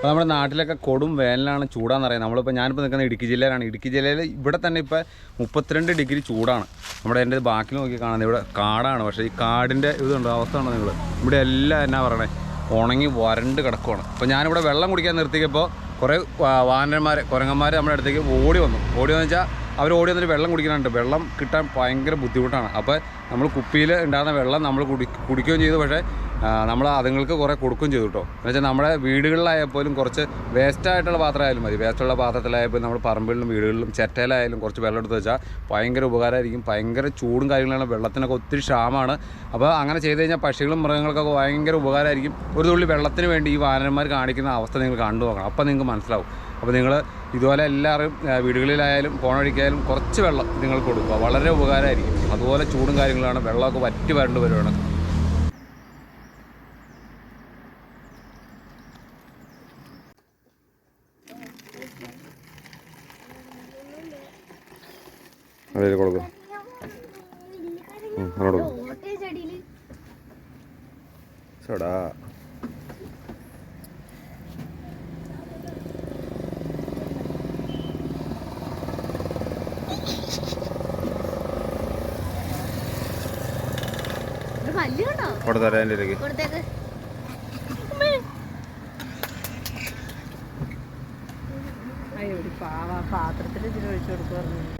അപ്പോൾ നമ്മുടെ നാട്ടിലൊക്കെ കൊടും വേനലാണ് ചൂടാന്ന് പറയുന്നത് നമ്മളിപ്പോൾ ഞാനിപ്പോൾ നിൽക്കുന്ന ഇടുക്കി ജില്ലയിലാണ്. ഇടുക്കി ജില്ലയിൽ ഇവിടെ തന്നെ ഇപ്പോൾ മുപ്പത്തിരണ്ട് ഡിഗ്രി ചൂടാണ്. നമ്മുടെ എന്റെ ബാക്കിൽ നോക്കി കാണുന്നത്. ഇവിടെ കാടാണ്. പക്ഷേ ഈ കാടിന്റെ ഇതുണ്ട്? അവസ്ഥ ഉണ്ടോ നിങ്ങൾ ഇവിടെ എല്ലാം എന്നാ പറയണേ? ഉണങ്ങി വരണ്ട് കിടക്കുവാണ്. അപ്പോൾ ഞാനിവിടെ വെള്ളം കുടിക്കാൻ നിർത്തിയപ്പോൾ കുറേ വാനന്മാർ കുരങ്ങന്മാർ നമ്മുടെ അടുത്തേക്ക് ഓടി വന്നു. ഓടി വന്നു വെച്ചാൽ അവർ ഓടി വന്നിട്ട് വെള്ളം കുടിക്കുന്നുണ്ട്. വെള്ളം കിട്ടാൻ ഭയങ്കര ബുദ്ധിമുട്ടാണ്. അപ്പോൾ നമ്മൾ കുപ്പിയിൽ ഉണ്ടാകുന്ന വെള്ളം നമ്മൾ കുടി കുടിക്കുകയും ചെയ്തു. പക്ഷേ നമ്മൾ അതുങ്ങൾക്ക് കുറേ കൊടുക്കുകയും ചെയ്തു കേട്ടോ എന്ന് വെച്ചാൽ നമ്മുടെ വീടുകളിലായാൽ പോലും കുറച്ച് വേസ്റ്റായിട്ടുള്ള പാത്രമായാലും മതി. വേസ്റ്റുള്ള പാത്രത്തിലായാലും നമ്മൾ പറമ്പുകളിലും വീടുകളിലും ചെറ്റയിലായാലും കുറച്ച് വെള്ളം എടുത്ത് വെച്ചാൽ ഭയങ്കര ഉപകാരമായിരിക്കും. ഭയങ്കര ചൂടും കാര്യങ്ങളാണ്. വെള്ളത്തിനൊക്കെ ഒത്തിരി ക്ഷാമമാണ് അപ്പോൾ അങ്ങനെ ചെയ്ത് കഴിഞ്ഞാൽ പക്ഷികളും മൃഗങ്ങൾക്കൊക്കെ ഭയങ്കര ഉപകാരമായിരിക്കും. ഒരു തുള്ളി വെള്ളത്തിന് വേണ്ടി ഈ വാനന്മാർ കാണിക്കുന്ന അവസ്ഥ നിങ്ങൾ കണ്ടു നോക്കണം. അപ്പോൾ നിങ്ങൾക്ക് മനസ്സിലാവും. അപ്പോൾ നിങ്ങൾ ഇതുപോലെ എല്ലാവരും വീടുകളിലായാലും ഫോൺ വഴിക്കായാലും കുറച്ച് വെള്ളം നിങ്ങൾ കൊടുക്കുക. വളരെ ഉപകാരമായിരിക്കും. അതുപോലെ ചൂടും കാര്യങ്ങളാണ്. വെള്ളമൊക്കെ വറ്റി വരേണ്ടി വരുവാണ്. അതിൽ കൊടുക്കും. കൊടുക്കും. ചേടാ കൊടുത്തരാം എന്റെ ഇടയ്ക്ക്. കൊടുത്തേക്ക്. പാത്രത്തിൽ ഇതിൽ ഒഴിച്ചു കൊടുക്കുമായിരുന്നു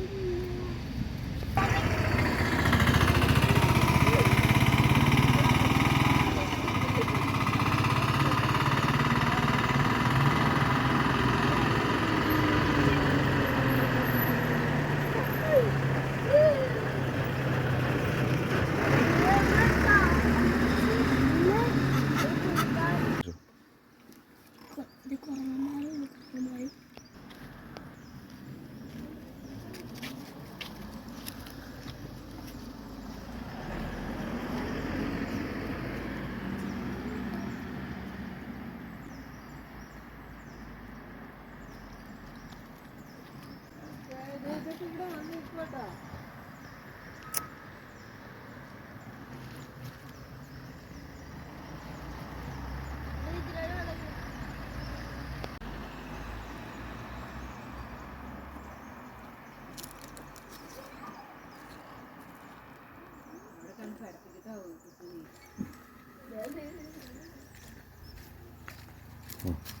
Oh.